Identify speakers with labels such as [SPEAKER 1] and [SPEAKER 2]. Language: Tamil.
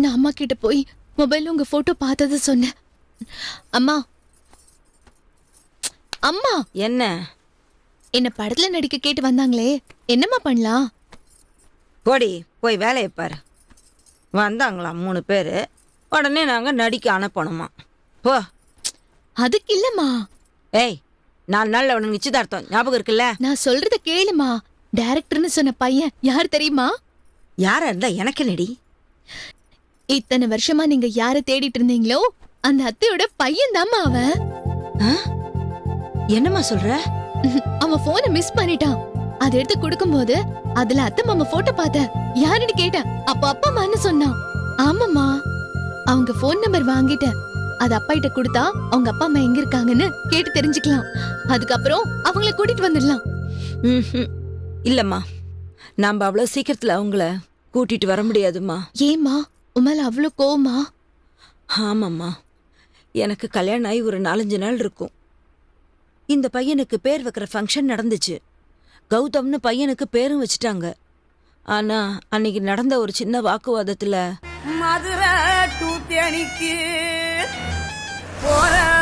[SPEAKER 1] நான் அம்மா கிட்ட போய் மொபைல்ல உங்க போட்டோ பார்த்தத சொன்னேன். அம்மா. அம்மா.
[SPEAKER 2] என்ன?
[SPEAKER 1] என்ன படத்துல நடிக்க கேட்டு வந்தாங்களே. என்னம்மா பண்ணலாம்?
[SPEAKER 2] போடி போய் வேலையை பாரு. வந்தாங்களாம் மூணு பேர். உடனே நாங்கள் நடிக்க அனுப்பணுமா. போ.
[SPEAKER 1] அதுக்கு இல்லம்மா.
[SPEAKER 2] ஏய் நாலு நாளில் உனக்கு நிச்சயதார்த்தம். ஞாபகம் இருக்குல்ல?
[SPEAKER 1] நான் சொல்றத கேளுமா. டைரக்டர்னு சொன்ன பையன் யார் தெரியுமா?
[SPEAKER 2] யாரா இருந்தா எனக்கு நடி
[SPEAKER 1] இத்தனை வருஷமா நீங்க யார தேடிட்டு இருந்தீங்களோ அந்த அத்தையோட பையன் அவன்.
[SPEAKER 2] என்னம்மா சொல்ற?
[SPEAKER 1] அவன் போனை மிஸ் பண்ணிட்டான். அதை எடுத்து கொடுக்கும்போது அதுல அத்தை மாமா போட்டோ பார்த்தேன் யாருன்னு கேட்டேன். அப்ப அப்பா அம்மான்னு சொன்னான். ஆமாம்மா. அவங்க ஃபோன் நம்பர் வாங்கிட்டேன் அது அப்பா கிட்ட கொடுத்தா அவங்க அப்பா அம்மா எங்க இருக்காங்கன்னு கேட்டு தெரிஞ்சுக்கலாம். அதுக்கப்புறம் அவங்கள கூட்டிட்டு வந்துடலாம்.
[SPEAKER 2] இல்லம்மா. நாம் அவ்வளோ சீக்கிரத்தில் அவங்கள கூட்டிட்டு வர முடியாதும்மா.
[SPEAKER 1] ஏம்மா? உமால அவ்வளவு கோவமா?
[SPEAKER 2] ஆமாம்மா. எனக்கு கல்யாணம் ஆகி ஒரு நாலஞ்சு நாள் இருக்கும். இந்த பையனுக்கு பேர் வைக்கிற ஃபங்க்ஷன் நடந்துச்சு. கௌதம்னு பையனுக்கு பேரும் வச்சுட்டாங்க. ஆனா அன்னைக்கு நடந்த ஒரு சின்ன வாக்குவாதத்துல
[SPEAKER 3] மதுரை டு தேனிக்கு போறவ